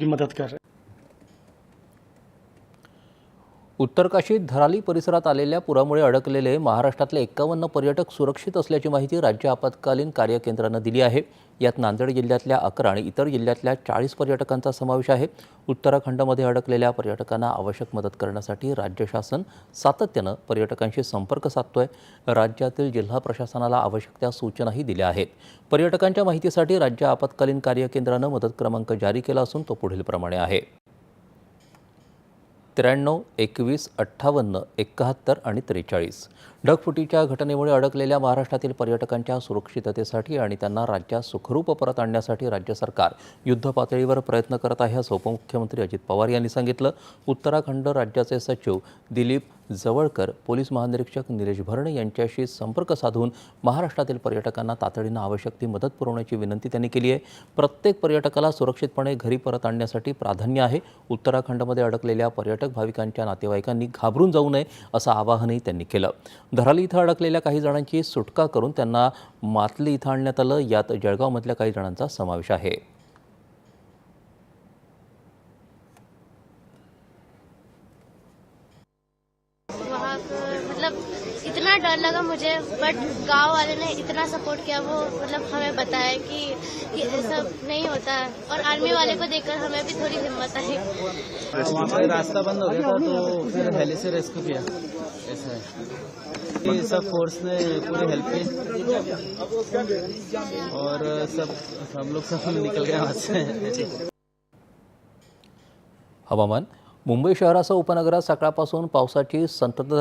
की मदद कर. उत्तरकाशीत धराली परिसरात आलेल्या पुरामुळे अडकलेले महाराष्ट्रातले एक्कावन्न पर्यटक सुरक्षित असल्याची माहिती राज्य आपत्कालीन कार्य केंद्रानं दिली आहे. यात नांदेड जिल्ह्यातल्या अकरा आणि इतर जिल्ह्यातल्या चाळीस पर्यटकांचा समावेश आहे. उत्तराखंडमध्ये अडकलेल्या पर्यटकांना आवश्यक मदत करण्यासाठी राज्य शासन सातत्यानं पर्यटकांशी संपर्क साधतोय. राज्यातील जिल्हा प्रशासनाला आवश्यक त्या सूचनाही दिल्या आहेत. पर्यटकांच्या माहितीसाठी राज्य आपत्कालीन कार्य केंद्रानं मदत क्रमांक जारी केला असून तो पुढीलप्रमाणे आहे. त्र्याण्णव एकवीस अठ्ठावन्न एकाहत्तर आणि त्रेचाळीस. ढगफुटीच्या घटनेमुळे अडकलेल्या महाराष्ट्रातील पर्यटकांच्या सुरक्षिततेसाठी आणि त्यांना राज्यात सुखरूप परत आणण्यासाठी राज्य सरकार युद्धपातळीवर प्रयत्न करत आहे असं उपमुख्यमंत्री अजित पवार यांनी सांगितलं. उत्तराखंड राज्याचे सचिव दिलीप जवळकर पोलीस महानिरीक्षक निलेश भरणे यांच्याशी संपर्क साधून महाराष्ट्रातील पर्यटकांना तातडीनं आवश्यक ती मदत पुरवण्याची विनंती त्यांनी केली आहे. प्रत्येक पर्यटकाला सुरक्षितपणे घरी परत आणण्यासाठी प्राधान्य आहे. उत्तराखंडमध्ये अडकलेल्या पर्यटक भाविकांच्या नातेवाईकांनी घाबरून जाऊ नये असं आवाहनही त्यांनी केलं. धराली इथं अडकलेल्या काही जणांची सुटका करून त्यांना मातली इथं आणण्यात आलं. यात जळगावमधल्या काही जणांचा समावेश आहे. मतलब इतना डर लगा मुझे बट गाँव वाले ने इतना सपोर्ट किया वो मतलब हमें बताया कि ये सब नहीं होता। है और आर्मी वाले को देखकर हमें भी थोड़ी हिम्मत आई। वहाँ पे रास्ता बंद हो गया था तो फिर हेली से रेस्क्यू किया। ऐसा है। ये सब फोर्स ने पूरी हेल्प की। और सब हम लोग सब निकल गए वहाँ से। हवामान मुंबई शहरासह उपनगरात सकाळपासून पावसाची संततधार